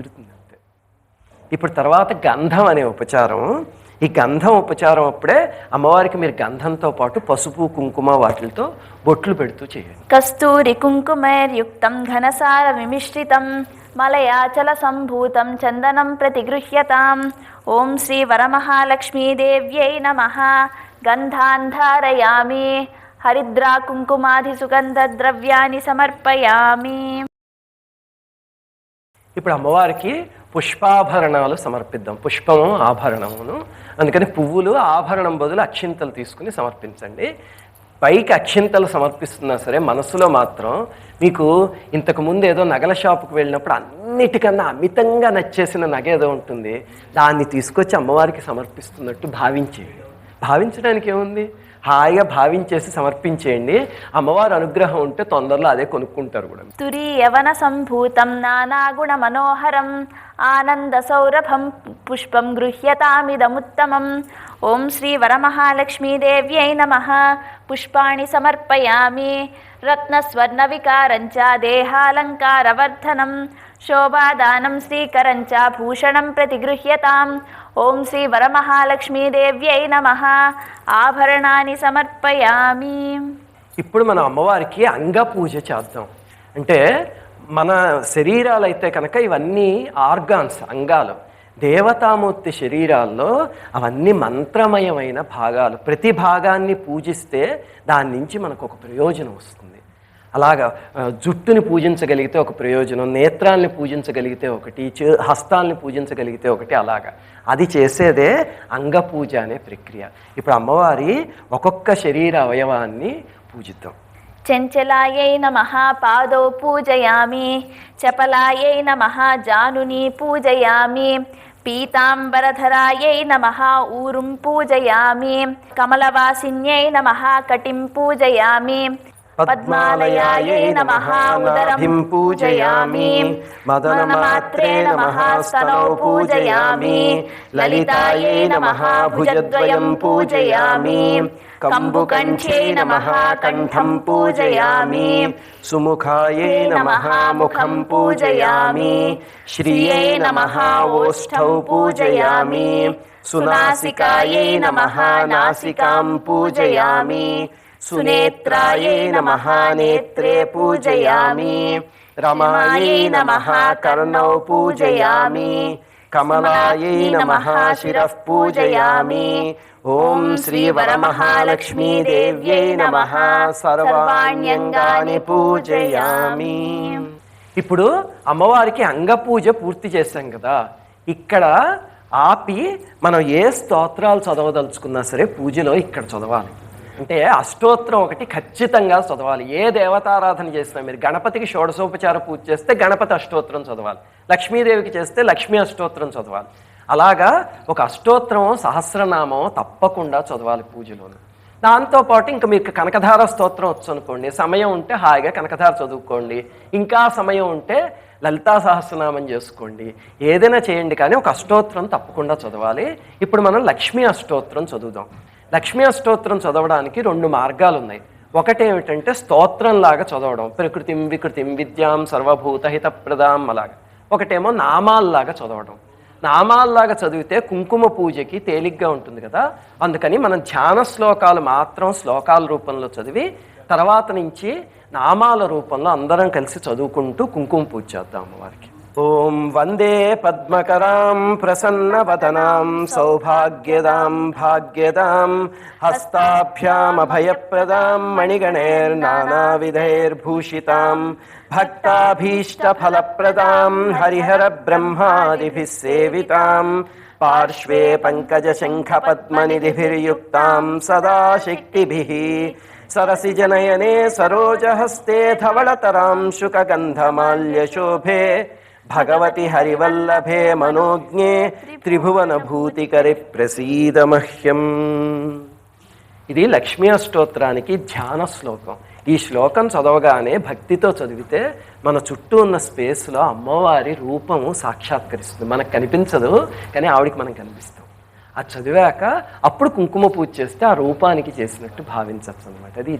తీరుతుంది అంతే ఇప్పుడు తర్వాత గంధం అనే ఉపచారం ఈ గంధం ఉపచారం అప్పుడే అమ్మవారికి మీరు గంధంతో పాటు పసుపు కుంకుమ వాటితో బొట్లు పెడుతూ చేయండి. కస్తూరి కుంకుమైర్యుక్తం ఘనసార విమిశ్రితం మలయాచల సంభూతం చందనం ప్రతిగృహ్యతాం. ఓం శ్రీ వరమహాలక్ష్మీదేవ్యై నమ. గంధాంధారయామి. హరిద్రా కుంకుమాది సుగంధ ద్రవ్యాన్ని సమర్పయామి. ఇప్పుడు అమ్మవారికి పుష్పాభరణాలు సమర్పిద్దాం. పుష్పము ఆభరణమును. అందుకని పువ్వులు ఆభరణం బదులు అక్షింతలు తీసుకుని సమర్పించండి. పైకి అక్షింతలు సమర్పిస్తున్నా సరే మనసులో మాత్రం మీకు ఇంతకుముందు ఏదో నగల షాపుకు వెళ్ళినప్పుడు అన్నిటికన్నా అమితంగా నచ్చేసిన నగ ఏదో ఉంటుంది. దాన్ని తీసుకొచ్చి అమ్మవారికి సమర్పిస్తున్నట్టు భావించేవి భావించడానికి ఏముంది? హాయిగా భావించేసి సమర్పించేయండి. అమ్మవారి అనుగ్రహం ఉంటే తొందరలో అదే కొనుక్కుంటారు కూడా. తురి యవన సంభూతం నానాగుణ మనోహరం. ఆనంద సౌరభం పుష్పం గృహ్యతామిదముత్తమం. ఓం శ్రీ వరమహాలక్ష్మీదేవ్యై నమ. పుష్పాణి సమర్పయామి. రత్నస్వర్ణ వికారంచ దేహాలంకారవర్ధనం. శోభాదానం శ్రీకరంచ భూషణం ప్రతిగృహ్యతాం. ఓం శ్రీ వరమహాలక్ష్మీదేవ్యై నమ. ఆభరణాన్ని సమర్పయామి. ఇప్పుడు మన అమ్మవారికి అంగ పూజ చేద్దాం. అంటే మన శరీరాలైతే కనుక ఇవన్నీ ఆర్గాన్స్ అంగాలు. దేవతామూర్తి శరీరాల్లో అవన్నీ మంత్రమయమైన భాగాలు. ప్రతి భాగాన్ని పూజిస్తే దాని నుంచి మనకు ఒక ప్రయోజనం వస్తుంది. అలాగా జుట్టుని పూజించగలిగితే ఒక ప్రయోజనం నేత్రాల్ని పూజించగలిగితే ఒకటి చే- హస్తాల్ని పూజించగలిగితే ఒకటి అలాగా. అది చేసేదే అంగపూజ అనే ప్రక్రియ. ఇప్పుడు అమ్మవారి ఒక్కొక్క శరీర అవయవాన్ని పూజిద్దాం. చెంచలాయై నమ పాదౌ పూజయామి చపలాయై నమ జానుని పూజయామి పీతాంబరధరాయై నమ ఊరుం పూజయామి కమలవాసిన్యై నమ కటిం పూజయామి పద్మాలయాయై నమ ఉదరం పూజయామి. మదనమాత్రే నమ స్తనౌ పూజయామి. లలితాయై నమ భుజద్వయం పూజయామి. కంబుకంఠ్యై నమ కంఠం పూజయామి. సుముఖాయై నమ ముఖం పూజయామి. శ్రియై నమ ఓష్ఠౌ పూజయామి. సునాసికాయై నమ నాసికాం పూజయామి. సునేత్రాయై నమ నేత్రే పూజయామి రమాయై నమ కర్ణౌ పూజయామి కమలాయై నమ శిరః పూజయామి ఓం శ్రీ వరమహాలక్ష్మీదేవ్యై నమ సర్వాణ్యంగాని పూజయామి. ఇప్పుడు అమ్మవారికి అంగపూజ పూర్తి చేశాం కదా ఇక్కడ ఆపి మనం ఏ స్తోత్రాలు చదవదలుచుకున్నా సరే పూజలో ఇక్కడ చదవాలి. అంటే అష్టోత్తరం ఒకటి ఖచ్చితంగా చదవాలి. ఏ దేవతారాధన చేసినా మీరు గణపతికి షోడశోపచార పూజ చేస్తే గణపతి అష్టోత్తరం చదవాలి. లక్ష్మీదేవికి చేస్తే లక్ష్మీ అష్టోత్తరం చదవాలి. అలాగా ఒక అష్టోత్తరం సహస్రనామం తప్పకుండా చదవాలి పూజలోను. దాంతోపాటు ఇంకా మీకు కనకధార స్తోత్రం వచ్చు అనుకోండి సమయం ఉంటే హాయిగా కనకధార చదువుకోండి. ఇంకా సమయం ఉంటే లలితా సహస్రనామం చేసుకోండి. ఏదైనా చేయండి కానీ ఒక అష్టోత్తరం తప్పకుండా చదవాలి. ఇప్పుడు మనం లక్ష్మీ అష్టోత్తరం చదువుదాం. లక్ష్మీ అష్టోత్తరం చదవడానికి రెండు మార్గాలు ఉన్నాయి ఒకటి ఏమిటంటే స్తోత్రంలాగా చదవడం. ప్రకృతిం వికృతిం విద్యాం సర్వభూత హితప్రదాం అలాగా. ఒకటేమో నామాల్లాగా చదవడం. నామాల్లాగా చదివితే కుంకుమ పూజకి తేలిగ్గా ఉంటుంది కదా. అందుకని మనం ధ్యాన శ్లోకాలు మాత్రం శ్లోకాల రూపంలో చదివి తర్వాత నుంచి నామాల రూపంలో అందరం కలిసి చదువుకుంటూ కుంకుమ పూజ చేద్దాం వారికి. ఓం వందే పద్మకరాం ప్రసన్నవదనాం సౌభాగ్యదాం భాగ్యదాం హస్తాభ్యామభయప్రదాం మణిగణైర్నానావిధైర్భూషితాం భక్తాభీష్టఫలప్రదాం హరిహర బ్రహ్మాదిభిः సేవితాం పార్శ్వే పంకజశంఖపద్మనిధిభిర్యుక్తాం సదా శక్తిభిः సరసిజనయనే సరోజహస్తే ధవళతరాం శుకగంధమాల్యశోభే భగవతి హరివల్లభే మనోజ్ఞే త్రిభువన భూతికరి ప్రసీద మహ్యం ఇది లక్ష్మీ అష్టోత్రానికి ధ్యాన శ్లోకం. ఈ శ్లోకం చదవగానే భక్తితో చదివితే మన చుట్టూ ఉన్న స్పేస్లో అమ్మవారి రూపము సాక్షాత్కరిస్తుంది. మనకు కనిపించదు కానీ ఆవిడికి మనం కనిపిస్తాం. అది చదివాక అప్పుడు కుంకుమ పూజ చేస్తే ఆ రూపానికి చేసినట్టు భావించవచ్చు అనమాట అది